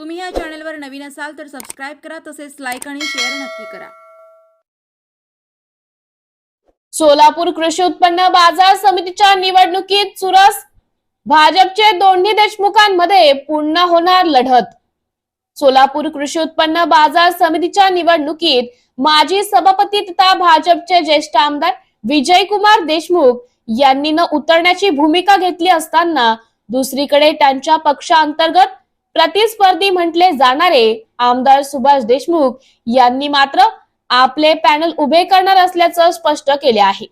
तुम्ही या चॅनलवर नवीन असाल तर सबस्क्राईब करा तसेच लाईक आणि शेअर नक्की करा. सोलापूर कृषी उत्पन्न बाजार समितीच्या निवडणुकीत चुरस भाजपचे दोन्ही देशमुखांमध्ये पुन्हा होणार लढत. सोलापूर कृषी उत्पन्न बाजार समितीच्या निवडणुकीत माजी सभापती तथा भाजपचे ज्येष्ठ आमदार विजयकुमार देशमुख यांनी न उतरण्याची भूमिका घेतली असताना दुसरीकडे त्यांच्या पक्षांतर्गत प्रतिस्पर्धी म्हटले जाणारे आमदार सुभाष देशमुख यांनी मात्र आपले पॅनल उभे करणार असल्याचं स्पष्ट केले आहे.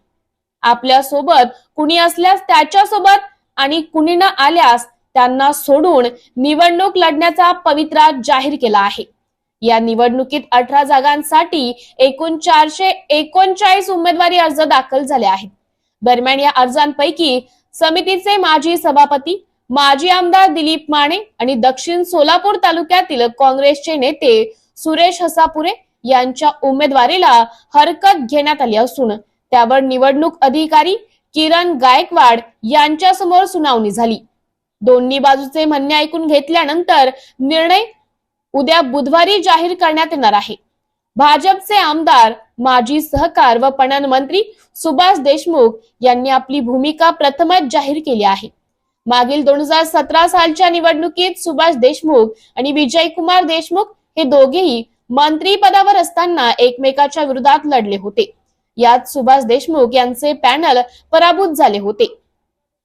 आपल्यासोबत कुणी असल्यास त्याच्या सोबत आणि कुणी न आल्यास त्यांना सोडून निवडणूक लढण्याचा पवित्रा जाहीर केला आहे. या निवडणुकीत अठरा जागांसाठी एकूण चारशे एकोणचाळीस उमेदवारी अर्ज दाखल झाले आहेत. दरम्यान या अर्जांपैकी समितीचे माजी सभापती माजी आमदार दिलीप माने आणि दक्षिण सोलापूर तालुक्यातील काँग्रेसचे नेते सुरेश हसापुरे यांच्या उमेदवारीला हरकत घेण्यात आली असून त्यावर निवडणूक अधिकारी किरण गायकवाड यांच्या समोर सुनावणी झाली. दोन्ही बाजूचे म्हणणे ऐकून घेतल्यानंतर निर्णय उद्या बुधवारी जाहीर करण्यात येणार आहे. भाजपचे आमदार माजी सहकार व पणन मंत्री सुभाष देशमुख यांनी आपली भूमिका प्रथमच जाहीर केली आहे. मागील दोन हजार सतरा सालच्या निवडणुकीत सुभाष देशमुख आणि विजय कुमार देशमुख हे दोघेही मंत्री पदावर असताना एकमेकाच्या विरोधात लढले होते. यात सुभाष देशमुख यांचे पॅनल पराभूत झाले होते.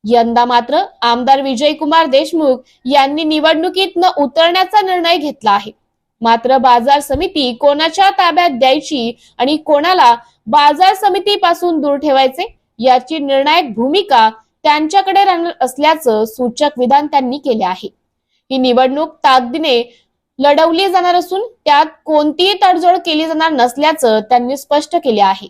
यंदा मात्र आमदार विजयकुमार देशमुख यांनी निवडणुकीत न उतरण्याचा निर्णय घेतला आहे. मात्र बाजार समिती कोणाच्या ताब्यात द्यायची आणि कोणाला बाजार समितीपासून दूर ठेवायचे याची निर्णायक भूमिका त्यांच्याकडे राहणार असल्याचं सूचक विधान त्यांनी केले आहे. ही निवडणूक ताकदीने लढवली जाणार असून त्यात कोणतीही तडजोड केली जाणार नसल्याचं त्यांनी स्पष्ट केले आहे.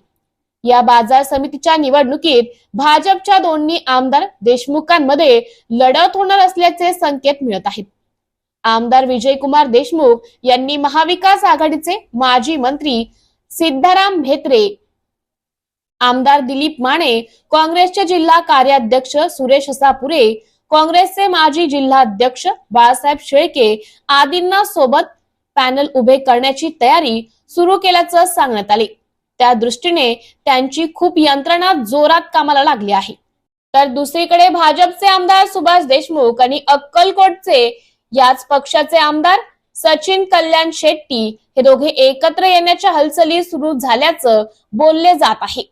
या बाजार समितीच्या निवडणुकीत भाजपच्या दोन्ही आमदार देशमुखांमध्ये लढत होणार असल्याचे संकेत मिळत आहेत. आमदार विजयकुमार देशमुख यांनी महाविकास आघाडीचे माजी मंत्री सिद्धाराम भेत्रे आमदार दिलीप माने काँग्रेसचे जिल्हा कार्याध्यक्ष सुरेश सापुरे काँग्रेसचे माजी जिल्हाध्यक्ष बाळासाहेब शेळके आदींना सोबत पॅनल उभे करण्याची तयारी सुरू केल्याचं सांगण्यात आले. त्या दृष्टीने त्यांची खूप यंत्रणा जोरात कामाला लागली आहे. तर दुसरीकडे भाजपचे आमदार सुभाष देशमुख आणि अक्कलकोटचे याच पक्षाचे आमदार सचिन कल्याण शेट्टी हे दोघे एकत्र येण्याच्या हालचाली सुरू झाल्याचं बोलले जात आहे.